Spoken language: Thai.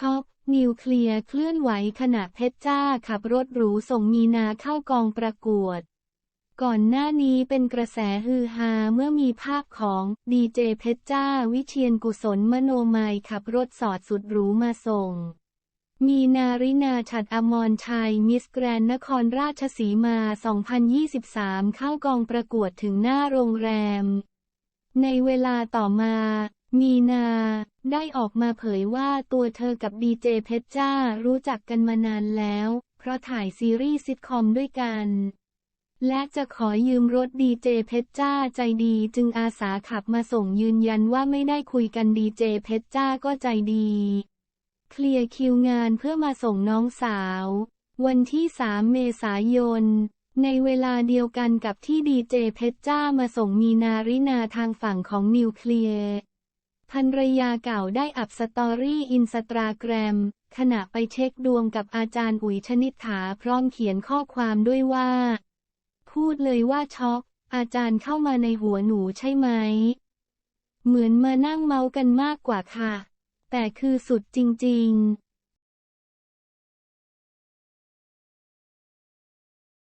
ช็อกนิวเคลียร์เคลื่อนไหวขณะเพชรจ้าขับรถหรูส่งมีนาเข้ากองประกวด ก่อนหน้านี้เป็นกระแสฮือฮาเมื่อมีภาพของดีเจเพชรจ้าวิเชียนกุศลมโนมัยขับรถสอดสุดหรูมาส่ง มีนารินาฉัดอมรชัยมิสแกรนนครราชสีมา 2023 เข้ากองประกวดถึงหน้าโรงแรม ในเวลาต่อมา มีนา ได้ออกมาเผยว่าตัวเธอกับดีเจเพชรจ้ารู้จักกันมานานแล้ว เพราะถ่ายซีรีส์ซิทคอมด้วยกัน และจะขอยืมรถดีเจเพชรจ้าใจดีจึงอาสาขับมาส่งยืนยันว่าไม่ได้คุยกันดีเจเพชรจ้าก็ใจดี เคลียร์คิวงานเพื่อมาส่งน้องสาว วันที่ 3 เมษายนในเวลาเดียวกันกับที่ดีเจเพชรจ้ามาส่งมีนารินาทางฝั่งของนิวเคลียร์ ภรรยาเก่าได้อัพสตอรี่อินสตาแกรม ขณะไปเช็คดวงกับอาจารย์อุ๋ยชนิดถาพร้อมเขียนข้อความด้วยว่า พูดเลยว่าช็อก อาจารย์เข้ามาในหัวหนูใช่ไหม เหมือนมานั่งเมากันมากกว่าค่ะ แต่คือสุดจริง ๆ